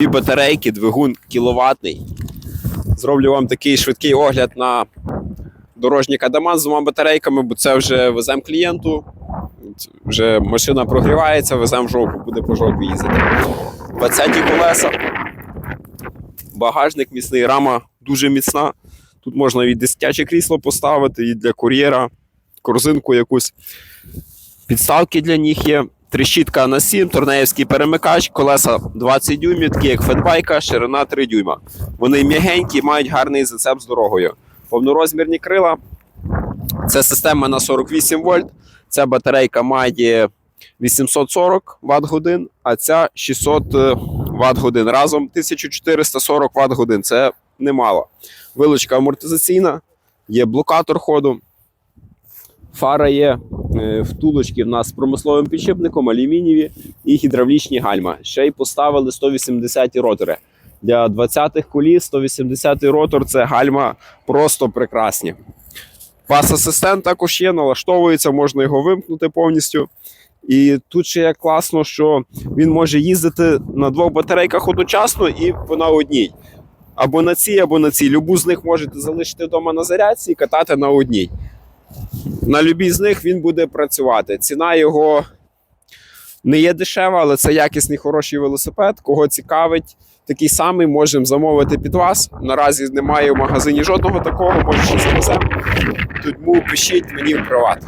Дві батарейки, двигун кіловатний. Зроблю вам такий швидкий огляд на дорожній кадаман з двома батарейками, бо це вже веземо клієнту. Вже машина прогрівається, веземо в жовку, буде по жовку їздити. 20 колеса. Багажник міцний, рама дуже міцна. Тут можна і дитяче крісло поставити, і для кур'єра, корзинку якусь. Підставки для них є. Трещітка на 7, торнеївський перемикач, колеса 20 дюймів, такі як фетбайка, ширина 3 дюйма. Вони м'ягенькі, мають гарний зацеп з дорогою. Повнорозмірні крила. Це система на 48 вольт. Ця батарейка має 840 Вт годин, а ця 600 Вт годин. Разом 1440 Вт годин. Це немало. Вилучка амортизаційна, є блокатор ходу. Фара є е, втулочки в нас з промисловим підшипником, алюмінієві і гідравлічні гальма. Ще й поставили 180 ротори. Для 20-х коліс 180 ротор це гальма просто прекрасні. Пас асистент також є, налаштовується, можна його вимкнути повністю. І тут ще є класно, що він може їздити на двох батарейках одночасно і на одній. Або на цій, або на цій. Любу з них можете залишити вдома на зарядці і катати на одній. На любій з них він буде працювати. Ціна його не є дешева, але це якісний хороший велосипед. Кого цікавить, такий самий можемо замовити під вас. Наразі немає в магазині жодного такого, може щось завеземо. Тому пишіть мені в приват.